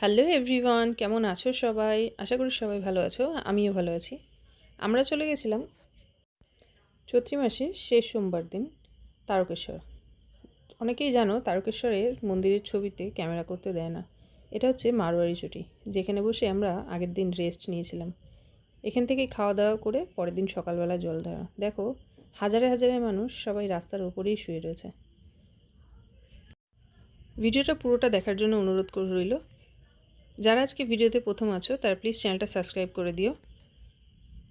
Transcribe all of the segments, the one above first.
Hello everyone কেমন আছো সবাই? আশা করি সবাই ভালো আছো। আমিও ভালো আছি। আমরা চলে গেছিলাম চৈত্রি মাসের শেষ সোমবার দিন, তারকেশ্বর। অনেকেই জানো তারকেশ্বরের মন্দিরের ছবিতে ক্যামেরা করতে দেয় না। এটা হচ্ছে মারোয়ারি ছুটি যেখানে বসে আমরা আগের দিন রেস্ট নিয়েছিলাম। এখান থেকে খাওয়া দাওয়া করে পরের দিন সকালবেলা জল দেওয়া। দেখো, হাজারে হাজারে মানুষ সবাই রাস্তার ওপরেই শুয়ে রয়েছে। ভিডিওটা পুরোটা দেখার জন্য অনুরোধ করে রইল। যারা আজকে ভিডিওতে প্রথম আছো তারা প্লিজ চ্যানেলটা সাবস্ক্রাইব করে দিও।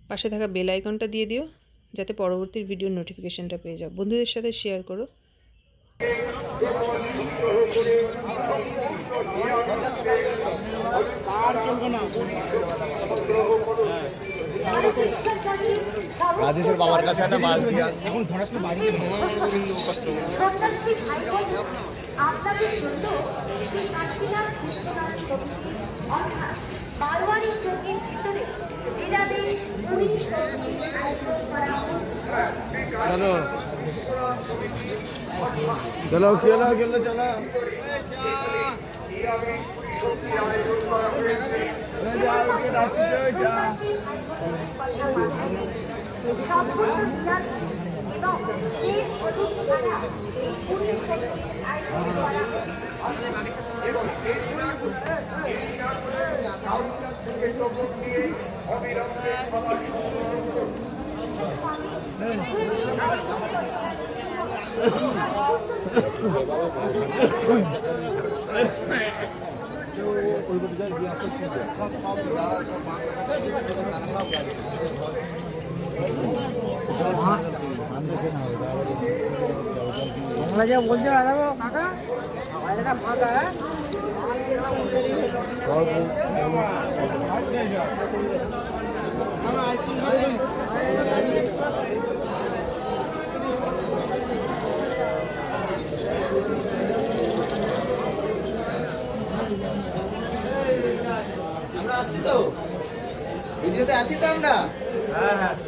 পাশে থাকা বেল আইকনটা দিয়ে দিও যাতে পরবর্তী ভিডিওর নোটিফিকেশনটা পেয়ে যাও। বন্ধুদের সাথে শেয়ার করো। রাজেশের বাবার কাছে একটা মাছ দিয়া এখন বাড়িতে সন্ন্যাসী ভাই আপনাদের জন্য অর্থাৎ বারোয়ারি চৌকির ভিতরে নিরামিষ মুড়ি আয়োজন করা চলো চলো চলো চলো চলো এবং এই সব যারা সব বাংলা যা বলছে দাদা কাকা ফাঁকা আমরা আসছি তো? ভিডিওতে আছি তো আমরা?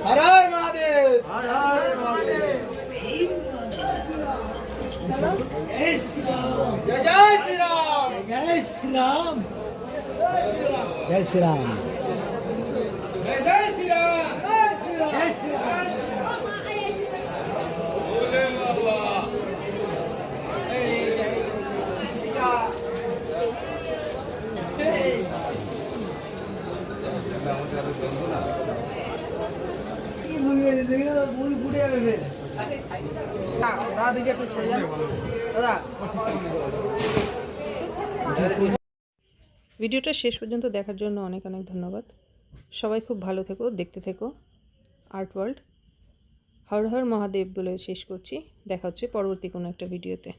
হর হর মহাদেব। হর হর মহাদেব। জয় জয় শ্রীরাম। জয় শ্রীরাম। জয় শ্রীরাম জয় জয় শ্রীরাম জয় শ্রীরাম দাদা দিকে একটু সরে যান দাদা ভিডিওটা শেষ পর্যন্ত দেখার জন্য অনেক অনেক ধন্যবাদ। সবাই খুব ভালো থেকো, দেখতে থেকো। আর্ট ওয়ার্ল্ড হর হর মহাদেব বলে শেষ করছি। দেখা হচ্ছে পরবর্তী কোনো একটা ভিডিওতে।